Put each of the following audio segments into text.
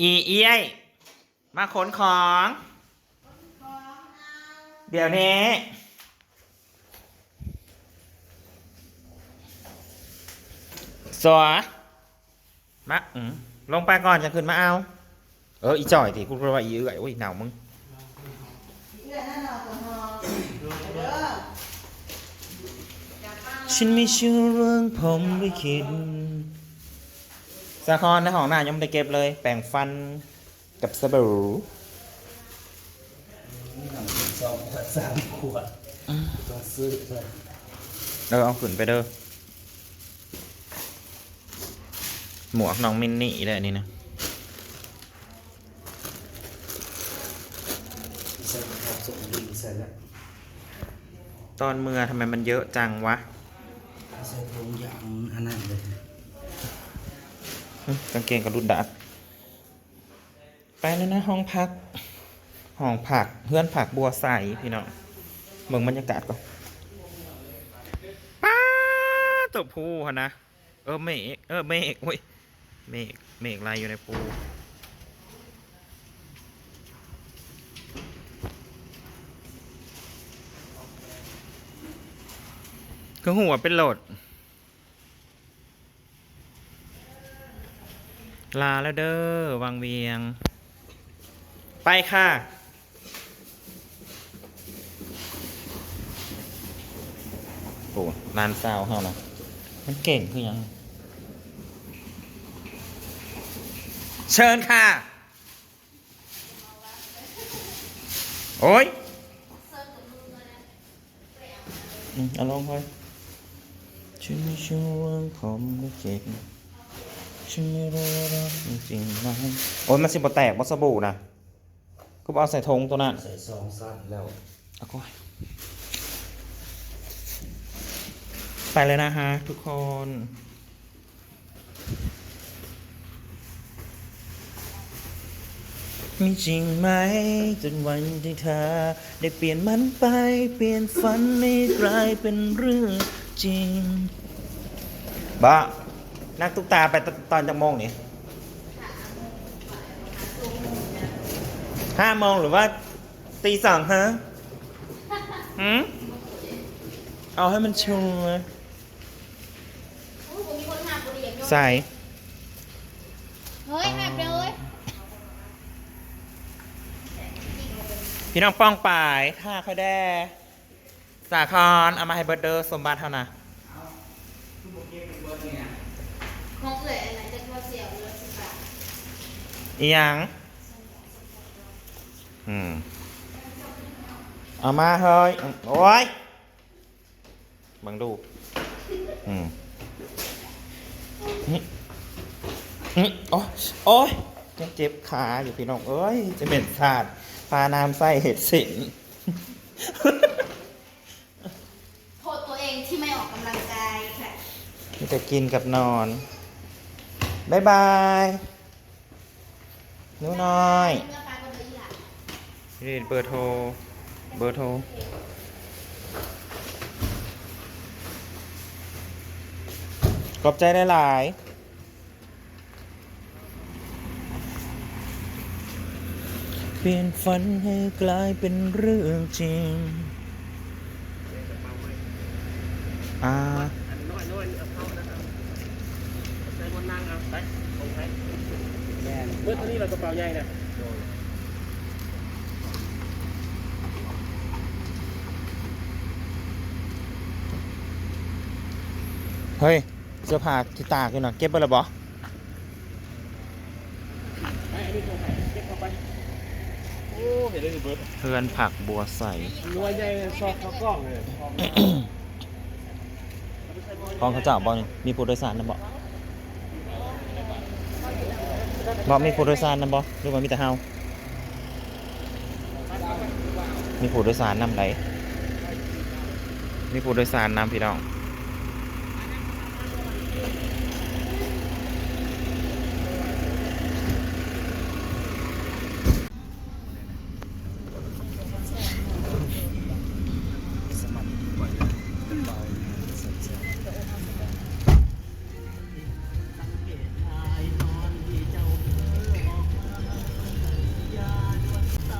อีเอี้ยยมาขนของ เดี๋ยวนี้สวมาอืมลงไปก่อนจะขึ้นมาเอา เอออีจ่อยทีกูรู้ว่าอีเอื่อยโอ้ยหนาวมึงฉันไม่เชื่อเรื่องผมไม่คิด สาครในห้องหน้ายังไม่ได้เก็บเลย แปรงฟันกับสบู่สองขวดสามขวดตัวซื้อเลยเออเอาขึ้นไปเด้อหมวกน้องมินนี่เลยอันนี่นะใส่ข้าวสุกดีใส่แล้วตอนเมื่อทำไมมันเยอะจังวะ ใส่ถุงยางอันนั้นเลย หึ กางเกงกับรุดดัดไปแล้วนะห้องพัก ห้องผักเพื่อนผักบัวใสพี่น้องเมืองบรรยากาศก่อนป้าตัวภูฮะนะ เออเมฆเออเมฆอุ้ยเมฆเมฆลายอยู่ในภูคือหัวเป็นโหลด ลาแล้วเด้อวังเวียง ไปค่ะ โอ้ร้านซาวเฮานะมันเก่งคือยัง เชิญค่ะ โอ้ยอืมเอาลองไปฉันไม่เชื่อเรื่องผมไม่เจ็บ ฉันไม่รู้ว่ารักจริงๆไหมโอ้ยมันสิบแตกบอสบู่นะกูเอาใส่ธงตัวนั้นใส่ซองสั้นแล้วเอาก้อยไปเลยนะฮะทุกคนมีจริงไหมจนวันที่เธอได้เปลี่ยนมันไป เปลี่ยนฝันให้กลายเป็นเรื่องจริงบ้า นักตุ๊กตาไปตตอนจังโมงนี่ห้าโมงหรือว่าตีสองฮะหืมเอาให้มันชัวร์ใส่เฮ้ยหักเลยพี่น้องป้องป่ายท่าเขาแด้สาครเอามาให้เบิร์ดเดอร์สมบัติเท่านะ ของเอ่ยอะไรจะเข้าเสียวเลยสิบบาทอีหยังอืมเอามาเฮ้ยโอ้ยบังดูอืมนี่นี่โอ้ยโอ้ยยังเจ็บขาอยู่พี่น้องเอ้ยจะเป็นขาดปลาน้ำไส้เห็ดสินโทษตัวเองที่ไม่ออกกำลังกายค่ะ มีแต่กินกับนอน บ๊ายบายหนูน้อยเมื่อปลาก็เลยอีหล่ะนี่เบอร์โทร เบอร์โทรขอบใจได้หลายๆเปลี่ยนฝันให้กลายเป็นเรื่องจริง อ่า น้อยน้อยเอาเข้านะครับใส่บนนั่งเอาไปลงไปแม่เมื่อเท่านี้เรากระเป๋าใหญ่นะเฮ้ย เสื้อผ้าที่ตากอยู่น่ะเก็บไปแล้วบ่ไปอันนี้ลงไปเก็บเข้าไปโอ้เห็นเลยเบิร์ดเพื่อนผักบัวใสนัวใหญ่ซอกเข้ากล้องเลยกองเขาเจ้าบ่นี่มีผู้โดยสารนะบ่ บ่มีผู้โดยสารนะบ่หรือว่ามีแต่เฮามีผู้โดยสารนำไหนมีผู้โดยสารนำพี่น้อง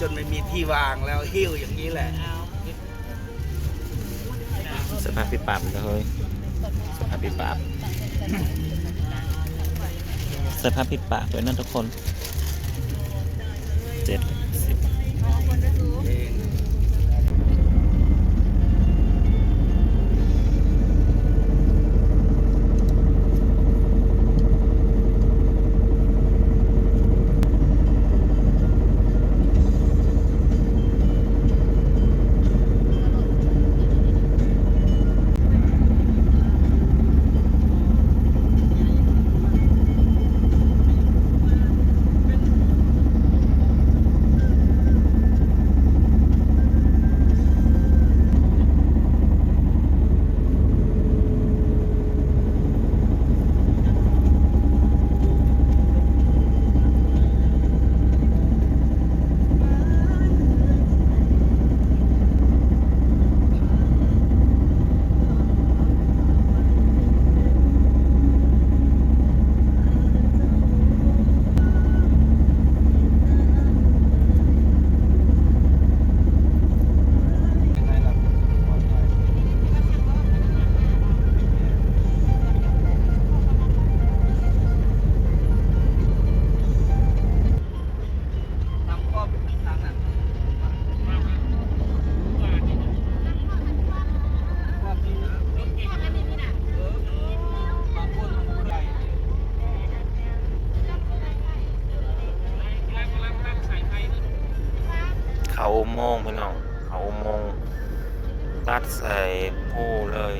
จนไม่มีที่วางแล้วหิ้วอย่างนี้แหละ สภาพปิปรับเลยเฮ้ยสภาพปิปรับสภาพปิปรับด้วยนะทุกคนเจ็ด โมงค์พี่น้อง เขาอุโมงค์ตัดใส่ผู้เลย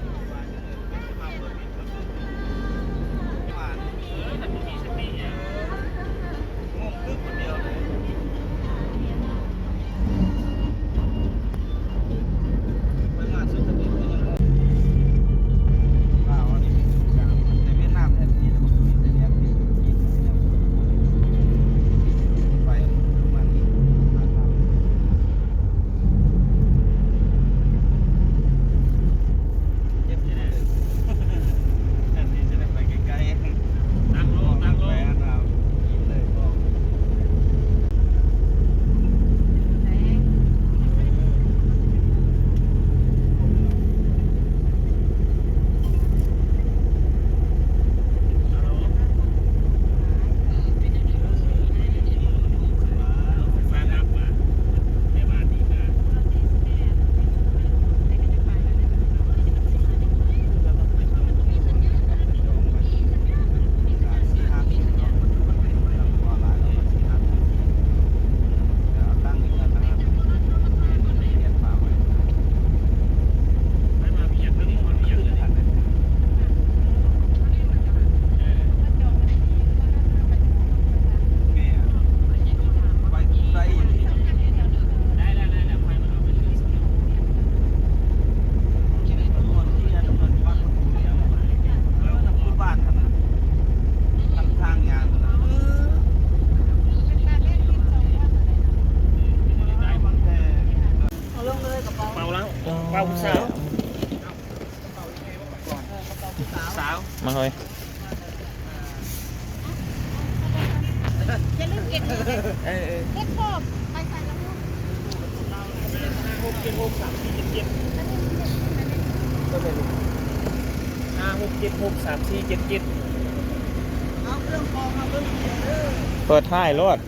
เปิดท้ายรถ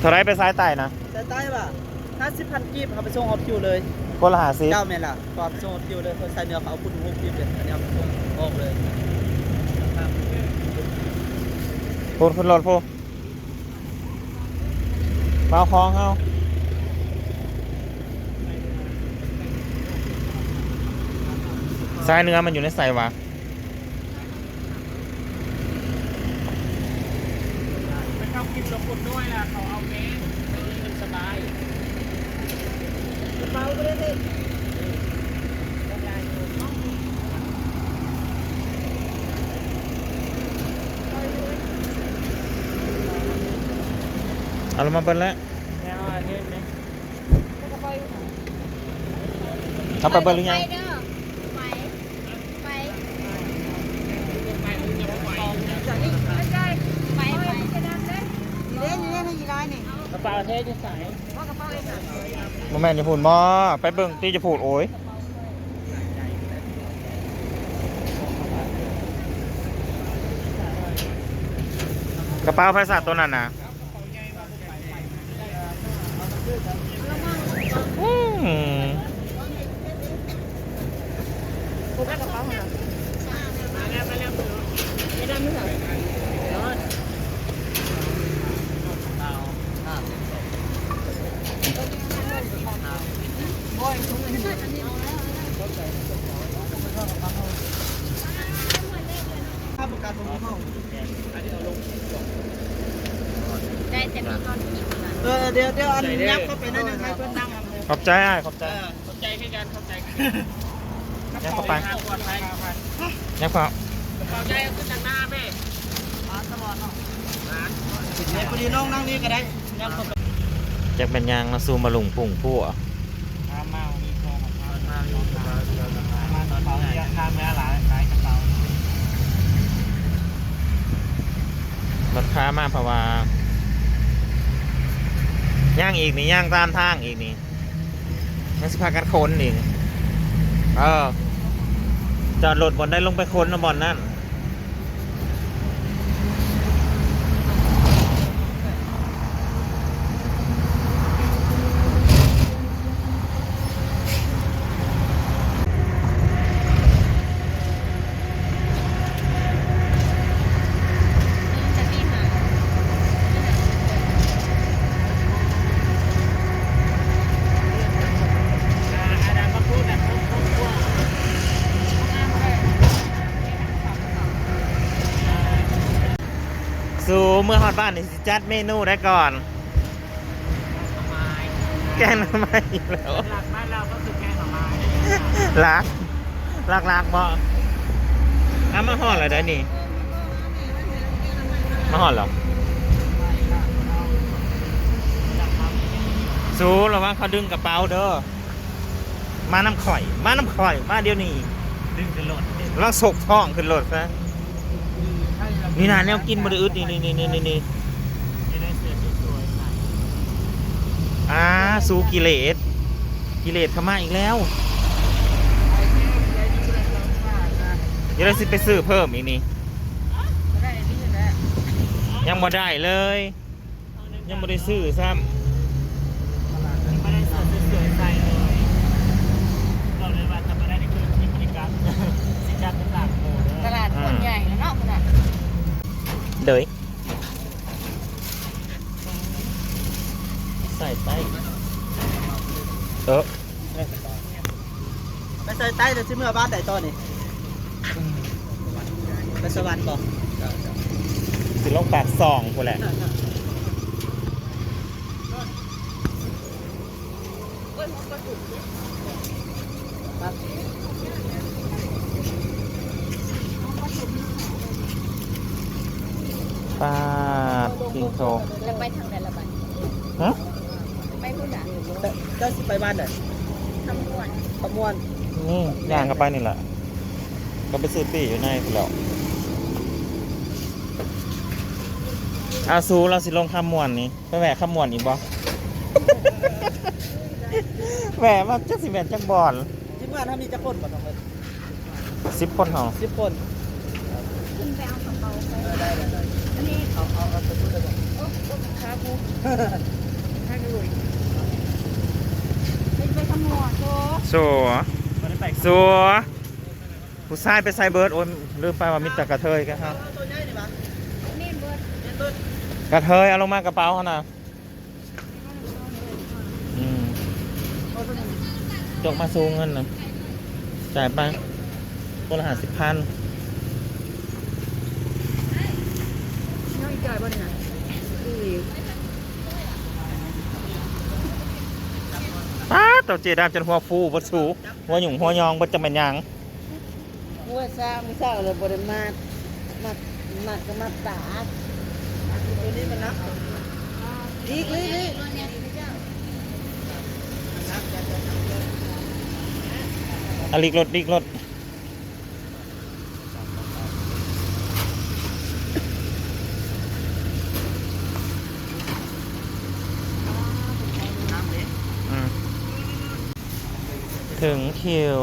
เท่าไรไปซ้ายไต่นะแต่ใต้ป่ะห้าสิบพันกีบเขาไปส่งฮอตคิวเลยคนละหาซิเจ้าแม่นล่ะตอนไปส่งฮอตคิวเลยคนใส่เนื้อเขาเอาคุณฮอตคิวเลยอันนี้เอาไปส่งออกเลยพูดขึ้นรถพูมาเอาคลองเอาซ้ายเนื้อมันอยู่ในใส่วะ ไปเข้าค ลิปลงคนด้วยล่ะเขาเอาแมสไปนี่มันสบายเมาไปเลยสิเอาลงมาเปิ้ลแล้วแนวอันนี้ไหมเอาไปเปิ้ลหรือยัง ไปเด้อไปไป ไปมันจะไม่ไหว ไม่ใช่ กระเป๋าเทจะใส่กระเป๋าเองค่ะแมนจะพูดบ่ไปเบิ่งตีจะพูดโอ้ยกระเป๋าไฟสาตัวนั้นนะอืมคุณได้กระเป๋าเหรอมาแล้วมาแล้วไม่ได้ไม่ใส่เนาะ ค่าประกันของห้อง ได้แต่มีก้อนหินนะเออเดี๋ยวเดี๋ยวอันยับเข้าไปนั่นนะครับเพื่อนนั่งเอาเลยขอบใจอ้ายขอบใจเข้าใจคือกันเข้าใจกันยับเข้าไปปลอดภัยยับเข้ากระเป๋าใหญ่ขึ้นทางหน้าแม่ไหนพอดีน้องนั่งนี่ก็ได้ยับเข้าไปจากเป็นยางมาซูมาลุงปุ่งผู้อะ มาเมามีโทรมามาเมามีโทรมากระเป๋าเนี่ยข้าม แม่หลายหลายกระเป๋ารถค้ามากเพราะว่าย่างอีกนี่ย่างตามทางอีกนี่นักสิพากันคนอีกเออจอดรถบนได้ลงไปคนนะบอนนั่น จะมีหา อาดามมาพูดนะพูดพูดพูด สู่เมื่อฮอด บ้านนี่สิจัดเมนูได้ก่อน แกงหน้ำไม้อีกแล้วหลักบ้านเราก็คือแกงหน่อไม้ลักลักลักบ่เอามาห่อดเลยได้อนี่มาห่อดเหรอสู้ระวังเขาดึงกระเป๋าเด้อมาน้ำข่อย มาน้ำข่อย มาเดี๋ยวนี้ดึงกระโหลดเด็ดลองสกท้องขึ้นรถซะ นี่นาแนวกินบริอึดนี่นี่นี่นี่นี่จะได้เสื้อสวยๆใส่อ่าสูกิเลสกิเลสเข้ามาอีกแล้วเดี๋ยวเราสิไปซื้อเพิ่มอีกนี่ยังบ่ได้เลย ยังบ่ได้ซื้อซ้ำม่ได้เสื้อสวยๆใส่เลยเราเลยว่าถ้าไม่ได้ในคืนที่บริการสิจัดเป็นหลักโมเด้ ต อ ลาดคนใหญ่แล้วเนาะขนาดำ เดยใส่ใส่เออไปใส่ใต้เดี๋ยวสิเมื่อบ้านไหนตอนนี่ไปสวรรค์ก่อนสิลงปากซองพูนแหละ กิงโซจะไปทางไหนละบัดฮะไปพุ่นอะเจ้าสิไปบ้านไหนทำม่วนขมวนนี่ย่างกันไปนี่แหละก็ไปซื้อปีอยู่ในพุ่นแล้วอาซูเราสิลงข้ามมวนนี่ไปแหวกข้ามมวนอีกบ่แหวกมาจักสิแหวนจักบอลทีมงานถ้ามีจะคนบ่ต้องเลยสิบคนเหรอสิบคนขึ้นไปเอากระเป๋าไป เออได้ได้ได้ อันนี้ เอาเอาเอาไปพูดเลยก่อน โอ้โอ้ขาบูข้างลุยไปไปขโมยโซ่ สัวสัวผู้ชายไปไซเบิร์ดโอ้ยลืมไปว่ามิตรกระเทยกันครับกระเทยเอาลงมากระเป๋าเขานะอืมเอาตัวนี้จกมาซูงเงินนะจ่ายไปคนละห้าสิบพันน้อยจอยบนไหนดูวิว ป้าดเต่าเจดามจนหัวฟูบัดสูหัวหยุ่งหัวยองบัดจะเป็นหยังมัวซ่ามือซ่าเลยบริมาตมามาก็มาตาตัวนี้มันนักอีกเลยเลยอะลิกรถลิกรถ ถึงคิว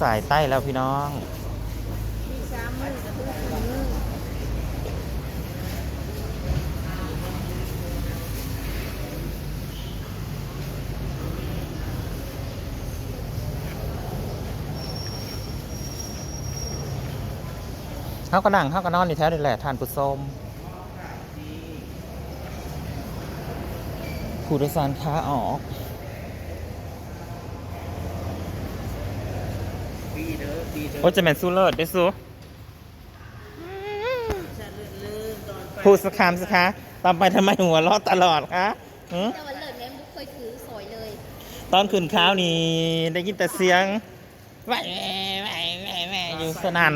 สายใต้แล้วพี่น้องมีสากับทุกสี่มือเขาก็นั่งเขาก็นอนอยู่แถวนี่แหละทานผู้ส้มผู้โดยสารขาออก ปีเด้อปีเด้อโอ้จะเป็นสู้เลิศได้สู้ฉันเลื่อนลืมตอนไปพูดสักคำสิคะตามไปทำไมหัวเราะตลอดคะหือแต่วันเลิศแม่บุกเคยถือสอยเลยตอนขึ้นข้าวนี่ได้ยินแต่เสียงแหว่แหว่แหว่แหว่อยู่สนั่น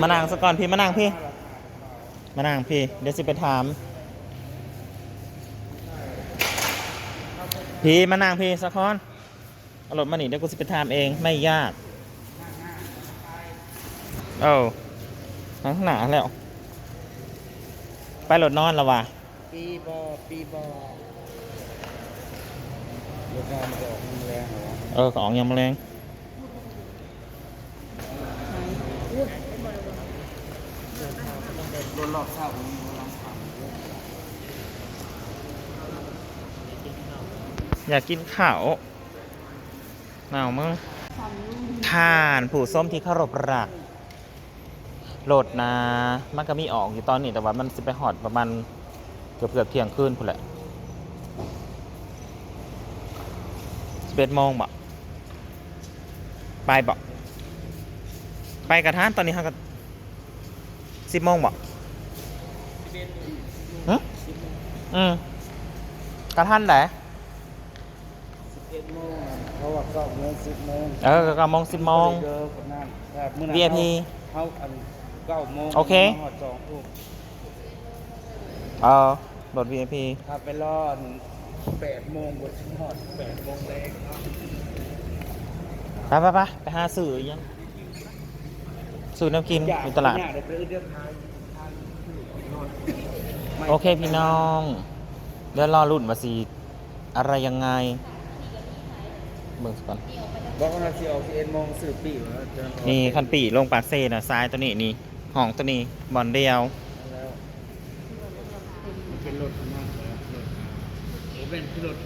มานั่งสก่อนพี่มานั่งพี่มานั่งพี่ เดี๋ยวสิไปถาม พี่มานั่งพี่สักคน เอารถมาหนิเดี๋ยวกูสิไปถามเองไม่ยาก เอ้าข้างหนาแล้ว ไปรถนอนแล้ววะปีบอปีบอเดี๋ยวการบอกมึงแรงเหรอเออของยังแมลงโดนรอบเศร้ามึงลองถามอยากกินข้าว หนาวมั้งทานผู้ส้มที่เคารพรักโหลดนะมันก็มีออกอยู่ตอนนี้แต่ว่ามันสิไปหอดประมาณเกือบเกือบเที่ยงคืนพุ่นแหละสิบเอ็ดโมงบ่ไปบ่ไปกระทานตอนนี้เขาก็สิบโมงบ่ฮะอืมกระทานไหนสิบเอ็ดโมงเพ ราะว่าเก้าโมงสิบโมงเออเก้าโมงสิบโมง เจอคนนั้นแบบมื้อนั้น VIP เขาอันเก้าโมงโอเคหอดสองทุ่มเออรถ VIP ถ้าไปรอดแปดโมงบนหอดแปดโมงแรงเนาะไปไปไปไปหาสื่ออีกยังสื่อน้ำกินอยู่ตลาด อยกเดี๋ยวไปเรื่องทางทางไม่ โอเคพี่น้อง เดี๋ยวรอรุ่นมาสิอะไรยังไง เบิ่งก่อนบอกว่าเราจะออกเอ็นโมงสื่อปีแล้วจะออกนี่คันปีลงปากเซนะซ้ายตัวนี้นี่ห้องตัวนี้บอลเดียวแล้วมันเป็นรถมากเลยรถโอ้เป็นที่รถเท่า